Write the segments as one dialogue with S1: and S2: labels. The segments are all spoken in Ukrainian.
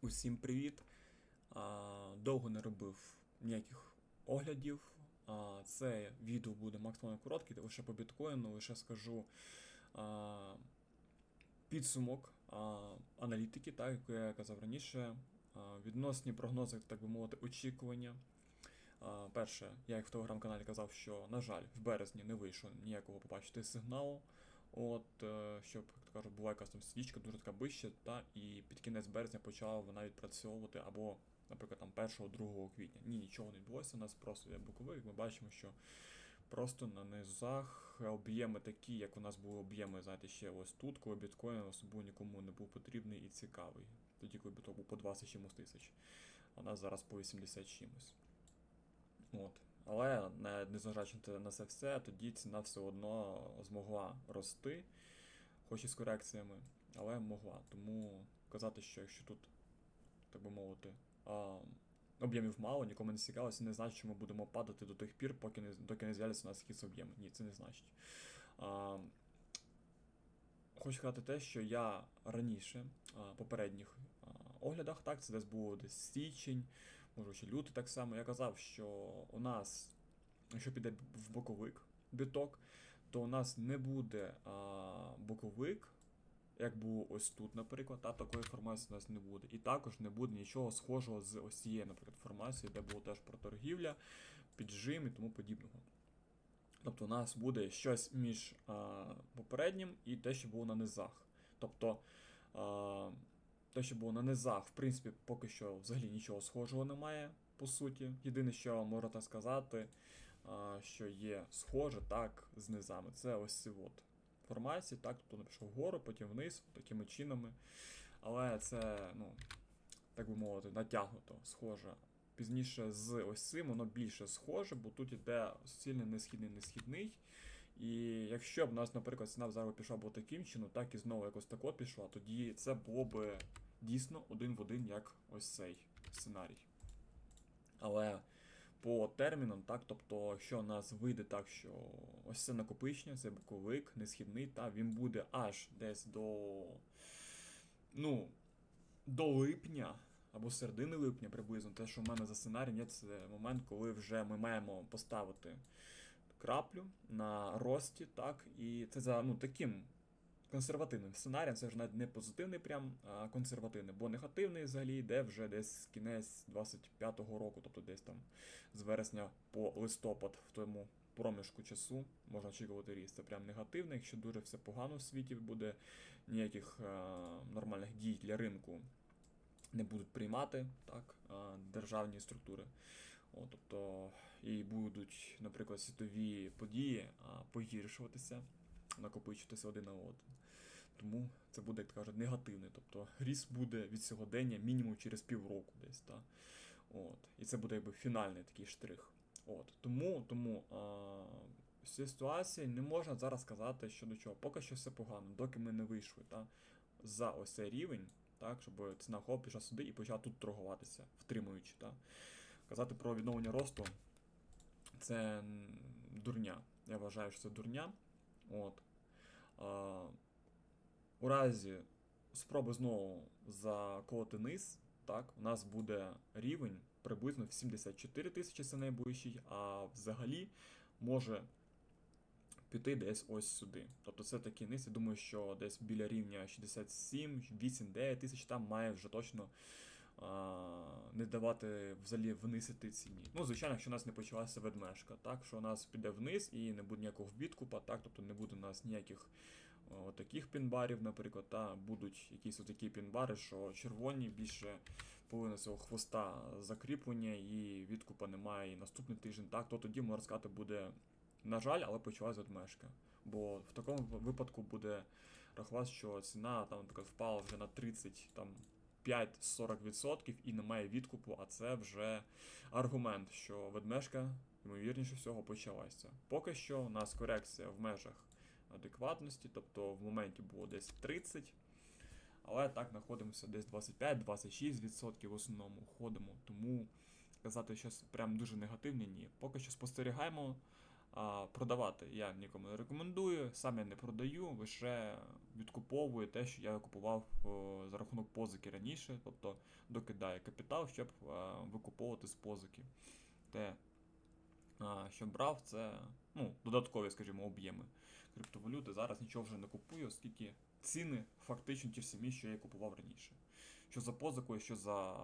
S1: Усім привіт! Довго не робив ніяких оглядів. Це відео буде максимально коротке, лише по біткоїну, лише скажу підсумок аналітики, так, як я казав раніше. Відносні прогнози, так би мовити, очікування. Перше, я як в телеграм-каналі казав, що, на жаль, в березні не вийшло ніякого побачити сигналу. От, е, щоб, як то кажуть, була якась там свічка дуже така вища, та і під кінець березня почала вона відпрацьовувати або, наприклад, там 1-2 квітня. Ні, нічого не відбулося, у нас просто є боковик. Ми бачимо, що просто на низах об'єми такі, як у нас були об'єми, знаєте, ще ось тут, коли біткоін особливо нікому не був потрібний і цікавий. Тоді, коли біткоін був по 20 чимось тисяч, а у нас зараз по 80 чимось. От. Але не- незважаючи на це все, тоді ціна все одно змогла рости, хоч і з корекціями, але могла. Тому казати, що якщо тут, так би мовити, об'ємів мало, нікому не цікаво, це не значить, що ми будемо падати до тих пір, поки не, доки не з'являться у нас якісь об'єми. Ні, це не значить. А, Хочу сказати те, що я раніше, а, попередніх оглядах, так, це десь було десь січень, може ще лютий так само, я казав, що у нас, якщо піде в боковик біток, то у нас не буде а, боковик, як було ось тут, наприклад, та такої формації у нас не буде. І також не буде нічого схожого з ось цією, наприклад, формацією, де було теж про торгівля, піджим і тому подібного. Тобто у нас буде щось між а, попереднім і те, що було на низах. Тобто а, те, що було на низах, в принципі, поки що взагалі нічого схожого немає, по суті. Єдине, що можна так сказати, що є схоже так з низами. Це ось ці от формації, так, тобто не пішов вгору, потім вниз, такими чинами. Але це, ну, так би мовити, натягнуто, схоже. Пізніше з ось цим воно більше схоже, бо тут іде суцільний несхідний несхідний. І якщо б у нас, наприклад, ціна зараз пішла б таким чином, так і знову якось тако пішла, тоді це було б дійсно один в один, як ось цей сценарій. Але по термінам, так, тобто, якщо у нас вийде так, що ось це накопичення, це боковик, несхідний, та він буде аж десь до. Ну, до липня або середини липня приблизно, те, що в мене за сценарієм є, це момент, коли вже ми маємо поставити краплю на рості, так, і це за ну, таким консервативним сценарієм, це вже навіть не позитивний, прям а консервативний, бо негативний взагалі йде вже десь кінець 25-го року, тобто десь там з вересня по листопад в тому проміжку часу можна очікувати ріст. Це прям негативний, якщо дуже все погано в світі буде, ніяких е, нормальних дій для ринку не будуть приймати так, е, державні структури. О, тобто, і будуть, наприклад, світові події а, погіршуватися, накопичуватися один на один. Тому це буде, як кажуть, негативний. Тобто ріст буде від сьогодення мінімум через півроку десь. Та? От. І це буде якби фінальний такий штрих. От. Тому, тому а, ситуації не можна зараз сказати, що до чого. Поки що все погано, доки ми не вийшли та? за ось цей рівень, так, щоб ціна хоп пішла сюди і почала тут торгуватися, втримуючи. Та? Казати про відновлення росту це дурня. Я вважаю, що це дурня. От. А, у разі спроби знову заколоти низ, так, у нас буде рівень приблизно в 74 тисячі це найближчий, а взагалі може піти десь ось сюди. Тобто це такий низ, я думаю, що десь біля рівня 67, 8, 9 тисяч там має вже точно не давати взагалі вниз іти ціні. Ну, звичайно, якщо у нас не почалася ведмежка, так, що у нас піде вниз і не буде ніякого відкупа, так, тобто не буде у нас ніяких о, таких пінбарів, наприклад, та будуть якісь отакі пінбари, що червоні більше половина цього хвоста закріплення і відкупа немає і наступний тиждень, так, то тоді можна сказати буде. На жаль, але почалась ведмежка. Бо в такому випадку буде рахувати, що ціна там наприклад, впала вже на 30 там 5-40% і немає відкупу, а це вже аргумент, що ведмежка, ймовірніше всього, почалася. Поки що у нас корекція в межах адекватності, тобто в моменті було десь 30, але так знаходимося десь 25-26% в основному ходимо. Тому казати щось прям дуже негативне, ні. Поки що спостерігаємо Продавати я нікому не рекомендую, сам я не продаю, лише відкуповую те, що я купував за рахунок позики раніше, тобто докидаю капітал, щоб а, викуповувати з позики. Те, що брав, це ну, додаткові, скажімо, об'єми криптовалюти. Зараз нічого вже не купую, оскільки ціни фактично ті ж самі, що я купував раніше. Що за позикою, що за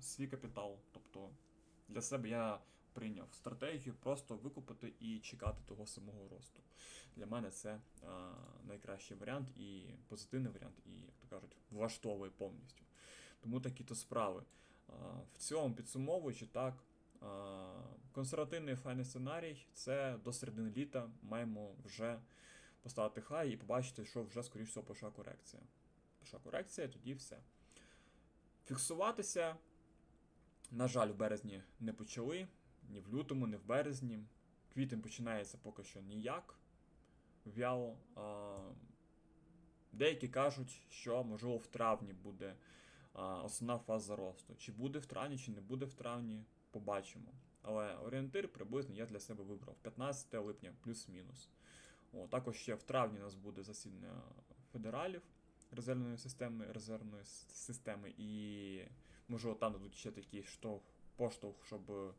S1: свій капітал. Тобто для себе я прийняв стратегію просто викупити і чекати того самого росту. Для мене це а, найкращий варіант і позитивний варіант, і, як то кажуть, влаштовує повністю. Тому такі то справи. А, в цьому підсумовуючи так. Консервативний файний сценарій це до середини літа маємо вже поставити хай і побачити, що вже, скоріш всього, пішла корекція. Пішла корекція, тоді все. Фіксуватися, на жаль, в березні не почали, ні в лютому, ні в березні. Квітень починається поки що ніяк. Вяло. Деякі кажуть, що можливо в травні буде основна фаза росту. Чи буде в травні, чи не буде в травні, побачимо. Але орієнтир приблизно я для себе вибрав 15 липня плюс-мінус. Також ще в травні у нас буде засідання федералів резервної системи, резервної системи, і можливо там дадуть ще такий штовх, поштовх, щоб, е,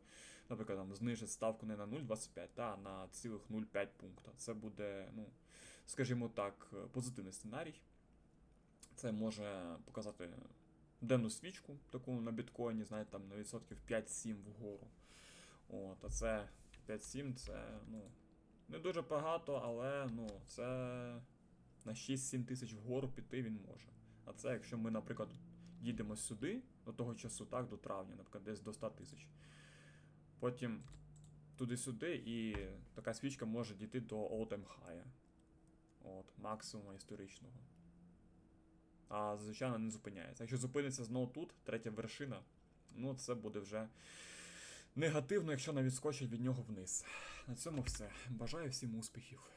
S1: наприклад, там, знижити ставку не на 0,25, а на цілих 0,5 пункта. Це буде, ну, скажімо так, е, позитивний сценарій. Це може показати денну свічку, таку на біткоїні, знаєте, там на відсотків 5-7 вгору. От, а це 5-7 це, ну, не дуже багато, але ну, це на 6-7 тисяч вгору піти він може. А це якщо ми, наприклад, їдемо сюди до того часу, так, до травня, наприклад, десь до 100 тисяч. Потім туди-сюди, і така свічка може дійти до all-time high. От, максимума історичного. А звичайно не зупиняється. Якщо зупиниться знову тут, третя вершина, ну це буде вже негативно, якщо навіть скочить від нього вниз. На цьому все. Бажаю всім успіхів.